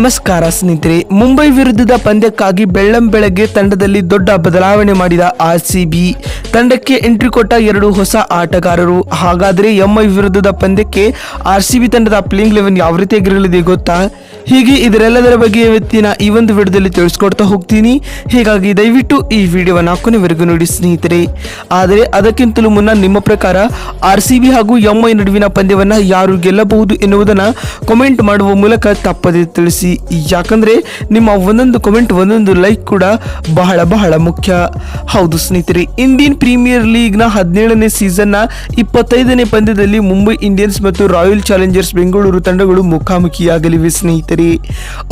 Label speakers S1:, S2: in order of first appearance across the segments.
S1: ನಮಸ್ಕಾರ ಸ್ನೇಹಿತರೆ, ಮುಂಬೈ ವಿರುದ್ಧದ ಪಂದ್ಯಕ್ಕಾಗಿ ಬೆಳ್ಳಂ ಬೆಳಗ್ಗೆ ತಂಡದಲ್ಲಿ ದೊಡ್ಡ ಬದಲಾವಣೆ ಮಾಡಿದ ಆರ್ ತಂಡಕ್ಕೆ ಎಂಟ್ರಿ ಕೊಟ್ಟ ಎರಡು ಹೊಸ ಆಟಗಾರರು. ಹಾಗಾದರೆ ಎಂಐ ವಿರುದ್ಧದ ಪಂದ್ಯಕ್ಕೆ ಆರ್ ತಂಡದ ಪ್ಲೇಯಿಂಗ್ ಲೆವೆನ್ ಯಾವ ರೀತಿ ರೀತಿಯಾಗಿರಲಿದೆ ಗೊತ್ತಾ? ಹೀಗೆ ಇದರೆಲ್ಲದರ ಬಗ್ಗೆ ಇವತ್ತಿನ ಈ ಒಂದು ವಿಡಿಯೋದಲ್ಲಿ ತಿಳಿಸ್ಕೊಡ್ತಾ ಹೋಗ್ತೀನಿ. ಹೀಗಾಗಿ ದಯವಿಟ್ಟು ಈ ವಿಡಿಯೋವನ್ನು ಕೊನೆವರೆಗೂ ನೋಡಿ ಸ್ನೇಹಿತರೆ. ಆದರೆ ಅದಕ್ಕಿಂತಲೂ ಮುನ್ನ ನಿಮ್ಮ ಪ್ರಕಾರ ಆರ್ ಹಾಗೂ ಎಂಐ ನಡುವಿನ ಪಂದ್ಯವನ್ನು ಯಾರು ಗೆಲ್ಲಬಹುದು ಎನ್ನುವುದನ್ನು ಕಾಮೆಂಟ್ ಮಾಡುವ ಮೂಲಕ ತಪ್ಪದೆ ತಿಳಿಸಿ. ಯಾಕಂದ್ರೆ ನಿಮ್ಮ ಒಂದೊಂದು ಕಾಮೆಂಟ್ ಒಂದೊಂದು ಲೈಕ್ ಕೂಡ ಬಹಳ ಬಹಳ ಮುಖ್ಯ. ಹೌದು ಸ್ನೇಹಿತರೆ ಇಂಡಿಯನ್ ಪ್ರೀಮಿಯರ್ ಲೀಗ್ನ ಹದಿನೇಳನೇ ಸೀಸನ್ನ ಇಪ್ಪತ್ತೈದನೇ ಪಂದ್ಯದಲ್ಲಿ ಮುಂಬೈ ಇಂಡಿಯನ್ಸ್ ಮತ್ತು ರಾಯಲ್ ಚಾಲೆಂಜರ್ಸ್ ಬೆಂಗಳೂರು ತಂಡಗಳು ಮುಖಾಮುಖಿಯಾಗಲಿವೆ ಸ್ನೇಹಿತರೆ.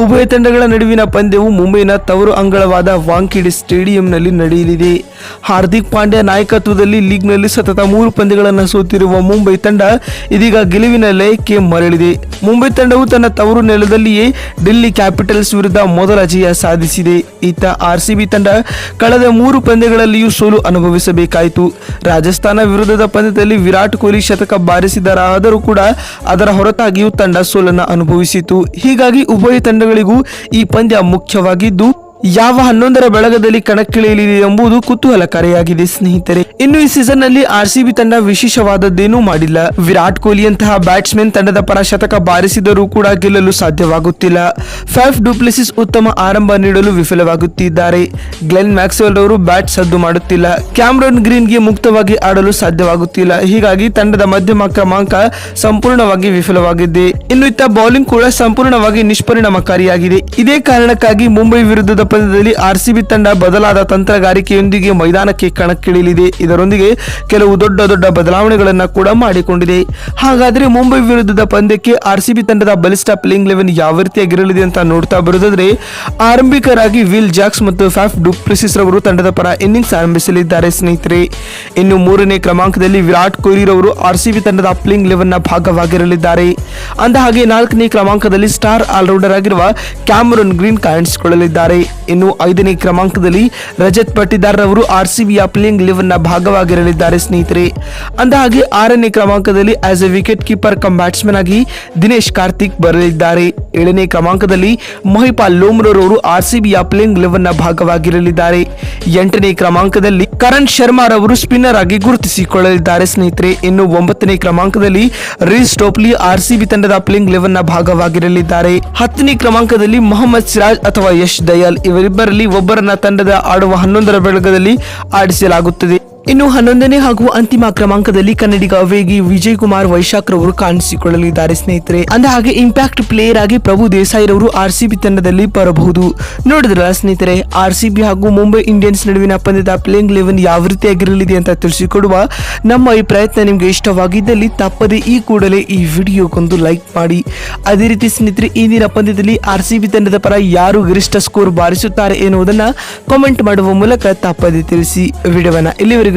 S1: ಉಭಯ ತಂಡಗಳ ನಡುವಿನ ಪಂದ್ಯವು ಮುಂಬೈನ ತವರು ಅಂಗಳವಾದ ವಾಂಖೇಡೆ ಸ್ಟೇಡಿಯಂನಲ್ಲಿ ನಡೆಯಲಿದೆ. ಹಾರ್ದಿಕ್ ಪಾಂಡ್ಯ ನಾಯಕತ್ವದಲ್ಲಿ ಲೀಗ್ನಲ್ಲಿ ಸತತ ಮೂರು ಪಂದ್ಯಗಳನ್ನು ಸೋತಿರುವ ಮುಂಬೈ ತಂಡ ಇದೀಗ ಗೆಲುವಿನ ಲಯಕ್ಕೆ ಮರಳಿದೆ. ಮುಂಬೈ ತಂಡವು ತನ್ನ ತವರು ನೆಲದಲ್ಲಿಯೇ ಡೆಲ್ಲಿ ಕ್ಯಾಪಿಟಲ್ಸ್ ವಿರುದ್ಧ ಮೊದಲ ಜಯ ಸಾಧಿಸಿದೆ. ಇತ್ತ ಆರ್ ಸಿ ಬಿ ತಂಡ ಕಳೆದ ಮೂರು ಪಂದ್ಯಗಳಲ್ಲಿಯೂ ಸೋಲು ಅನುಭವಿಸಬೇಕಾಯಿತು. ರಾಜಸ್ಥಾನ ವಿರುದ್ಧದ ಪಂದ್ಯದಲ್ಲಿ ವಿರಾಟ್ ಕೊಹ್ಲಿ ಶತಕ ಬಾರಿಸಿದರಾದರೂ ಕೂಡ ಅದರ ಹೊರತಾಗಿಯೂ ತಂಡ ಸೋಲನ್ನು ಅನುಭವಿಸಿತು. ಹೀಗಾಗಿ ಉಭಯ ತಂಡಗಳಿಗೂ ಈ ಪಂದ್ಯ ಮುಖ್ಯವಾಗಿದ್ದು ಯಾವ ಹನ್ನೊಂದರ ಬಳಗದಲ್ಲಿ ಕಣಕ್ಕಿಳಿಯಲಿದೆ ಎಂಬುದು ಕುತೂಹಲಕಾರಿಯಾಗಿದೆ, ಸ್ನೇಹಿತರೆ. ಇನ್ನು ಈ ಸೀಸನ್ನಲ್ಲಿ ಆರ್ ಸಿ ಬಿ ತಂಡ ವಿಶೇಷವಾದದ್ದೇನೂ ಮಾಡಿಲ್ಲ. ವಿರಾಟ್ ಕೊಹ್ಲಿಯಂತಹ ಬ್ಯಾಟ್ಸ್ಮನ್ ತಂಡದ ಪರ ಶತಕ ಬಾರಿಸಿದರೂ ಕೂಡ ಗೆಲ್ಲಲು ಸಾಧ್ಯವಾಗುತ್ತಿಲ್ಲ. ಫೈಫ್ ಡುಪ್ಲೆಸಿಸ್ ಉತ್ತಮ ಆರಂಭ ನೀಡಲು ವಿಫಲವಾಗುತ್ತಿದ್ದಾರೆ. ಗ್ಲೆನ್ ಮ್ಯಾಕ್ಸ್ವೆಲ್ ಅವರು ಬ್ಯಾಟ್ ಸದ್ದು ಮಾಡುತ್ತಿಲ್ಲ. ಕ್ಯಾಮ್ರನ್ ಗ್ರೀನ್ಗೆ ಮುಕ್ತವಾಗಿ ಆಡಲು ಸಾಧ್ಯವಾಗುತ್ತಿಲ್ಲ. ಹೀಗಾಗಿ ತಂಡದ ಮಧ್ಯಮ ಕ್ರಮಾಂಕ ಸಂಪೂರ್ಣವಾಗಿ ವಿಫಲವಾಗಿದೆ. ಇನ್ನು ಇತ್ತ ಬೌಲಿಂಗ್ ಕೂಡ ಸಂಪೂರ್ಣವಾಗಿ ನಿಷ್ಪರಿಣಾಮಕಾರಿಯಾಗಿದೆ. ಇದೇ ಕಾರಣಕ್ಕಾಗಿ ಮುಂಬೈ ವಿರುದ್ಧದ ಪಂದ್ಯದಲ್ಲಿ ಆರ್ಸಿಬಿ ತಂಡ ಬದಲಾದ ತಂತ್ರಗಾರಿಕೆಯೊಂದಿಗೆ ಮೈದಾನಕ್ಕೆ ಕಣಕ್ಕಿಳಿಯಲಿದೆ. ಇದರೊಂದಿಗೆ ಕೆಲವು ದೊಡ್ಡ ದೊಡ್ಡ ಬದಲಾವಣೆಗಳನ್ನು ಕೂಡ ಮಾಡಿಕೊಂಡಿದೆ. ಹಾಗಾದರೆ ಮುಂಬೈ ವಿರುದ್ಧದ ಪಂದ್ಯಕ್ಕೆ ಆರ್ಸಿಬಿ ತಂಡದ ಬಲಿಷ್ಠ ಪ್ಲೇಯಿಂಗ್ ಲೆವೆನ್ ಯಾವ ರೀತಿಯಾಗಿರಲಿದೆ ಅಂತ ನೋಡ್ತಾ ಬರೋದಾದ್ರೆ, ಆರಂಭಿಕರಾಗಿ ವಿಲ್ ಜಾಕ್ಸ್ ಮತ್ತು ಫ್ಯಾಫ್ ಡುಪ್ಲಿಸಿಸ್ ರವರು ತಂಡದ ಪರ ಇನ್ನಿಂಗ್ಸ್ ಆರಂಭಿಸಲಿದ್ದಾರೆ ಸ್ನೇಹಿತರೆ. ಇನ್ನು ಮೂರನೇ ಕ್ರಮಾಂಕದಲ್ಲಿ ವಿರಾಟ್ ಕೊಹ್ಲಿ ರವರು ಆರ್ಸಿಬಿ ತಂಡದ ಪ್ಲೇಯಿಂಗ್ ಲೆವೆನ್ನ ಭಾಗವಾಗಿರಲಿದ್ದಾರೆ. ಅಂದ ಹಾಗೆ ನಾಲ್ಕನೇ ಕ್ರಮಾಂಕದಲ್ಲಿ ಸ್ಟಾರ್ ಆಲ್ರೌಂಡರ್ ಆಗಿರುವ ಕ್ಯಾಮರನ್ ಗ್ರೀನ್ ಕಾಣಿಸಿಕೊಳ್ಳಲಿದ್ದಾರೆ. ಇನ್ನು ಐದನೇ ಕ್ರಮಾಂಕದಲ್ಲಿ ರಜತ್ ಪಟ್ಟಿದಾರ್ ಅವರು ಆರ್ ಸಿ ಬಿಯ ಪ್ಲೇಯಿಂಗ್ ಲೆವೆನ್ನ ಭಾಗವಾಗಿರಲಿದ್ದಾರೆ ಸ್ನೇಹಿತರೆ. ಅಂದ ಹಾಗೆ ಆರನೇ ಕ್ರಮಾಂಕದಲ್ಲಿ as a wicket keeper cum batsman ಆಗಿ ದಿನೇಶ್ ಕಾರ್ತಿಕ್ ಬರಲಿದ್ದಾರೆ. ಏಳನೇ ಕ್ರಮಾಂಕದಲ್ಲಿ ಮಹಿಪಾಲ್ ಲೋಮ್ರೋರ್ ಅವರು ಆರ್ ಸಿ ಬಿಯ ಪ್ಲೇಯಿಂಗ್ ಲೆವೆನ್ನ ಭಾಗವಾಗಿರಲಿದ್ದಾರೆ. ಎಂಟನೇ ಕ್ರಮಾಂಕದಲ್ಲಿ ಕರಣ್ ಶರ್ಮಾ ರವರು ಸ್ಪಿನ್ನರ್ ಆಗಿ ಗುರುತಿಸಿಕೊಳ್ಳಲಿದ್ದಾರೆ ಸ್ನೇಹಿತರೆ. ಇನ್ನು ಒಂಬತ್ತನೇ ಕ್ರಮಾಂಕದಲ್ಲಿ Reece Topley R C B ತಂಡದ ಪ್ಲೇಯಿಂಗ್ ಲೆವೆನ್ನ ಭಾಗವಾಗಿರಲಿದ್ದಾರೆ. ಹತ್ತನೇ ಕ್ರಮಾಂಕದಲ್ಲಿ ಮೊಹಮ್ಮದ್ ಸಿರಾಜ್ ಅಥವಾ ಯಶ್ ದಯಾಲ್ ಇವರಿಬ್ಬರಲ್ಲಿ ಒಬ್ಬರನ್ನ ತಂಡದ ಆಡುವ ಹನ್ನೊಂದರ ಬೆಳಗದಲ್ಲಿ ಆಡಿಸಲಾಗುತ್ತದೆ. ಇನ್ನು ಹನ್ನೊಂದನೇ ಹಾಗೂ ಅಂತಿಮ ಕ್ರಮಾಂಕದಲ್ಲಿ ಕನ್ನಡಿಗ ವೇಗಿ ವಿಜಯ್ ಕುಮಾರ್ ವೈಶಾಖ್ ರವರು ಕಾಣಿಸಿಕೊಳ್ಳಲಿದ್ದಾರೆ ಸ್ನೇಹಿತರೆ. ಅಂದ ಹಾಗೆ ಇಂಪ್ಯಾಕ್ಟ್ ಪ್ಲೇಯರ್ ಆಗಿ ಪ್ರಭು ದೇಸಾಯಿ ರವರು ಆರ್ ಸಿ ಬಿ ತಂಡದಲ್ಲಿ ಬರಬಹುದು. ನೋಡಿದ್ರಲ್ಲ ಸ್ನೇಹಿತರೆ ಆರ್ ಸಿ ಬಿ ಹಾಗೂ ಮುಂಬೈ ಇಂಡಿಯನ್ಸ್ ನಡುವಿನ ಪಂದ್ಯದ ಪ್ಲೇಯಿಂಗ್ ಲೆವೆನ್ ಯಾವ ರೀತಿಯಾಗಿರಲಿದೆ ಅಂತ ತಿಳಿಸಿಕೊಡುವ ನಮ್ಮ ಈ ಪ್ರಯತ್ನ ನಿಮಗೆ ಇಷ್ಟವಾಗಿದ್ದಲ್ಲಿ ತಪ್ಪದೆ ಈ ಕೂಡಲೇ ಈ ವಿಡಿಯೋಗೊಂದು ಲೈಕ್ ಮಾಡಿ. ಅದೇ ರೀತಿ ಸ್ನೇಹಿತರೆ, ಇಂದಿನ ಪಂದ್ಯದಲ್ಲಿ ಆರ್ ಸಿ ಬಿ ತಂಡದ ಪರ ಯಾರು ಗರಿಷ್ಠ ಸ್ಕೋರ್ ಬಾರಿಸುತ್ತಾರೆ ಎನ್ನುವುದನ್ನ ಕಾಮೆಂಟ್ ಮಾಡುವ ಮೂಲಕ ತಪ್ಪದೆ ತಿಳಿಸಿ. ವಿಡಿಯೋವನ್ನ ಇಲ್ಲಿವರೆಗೂ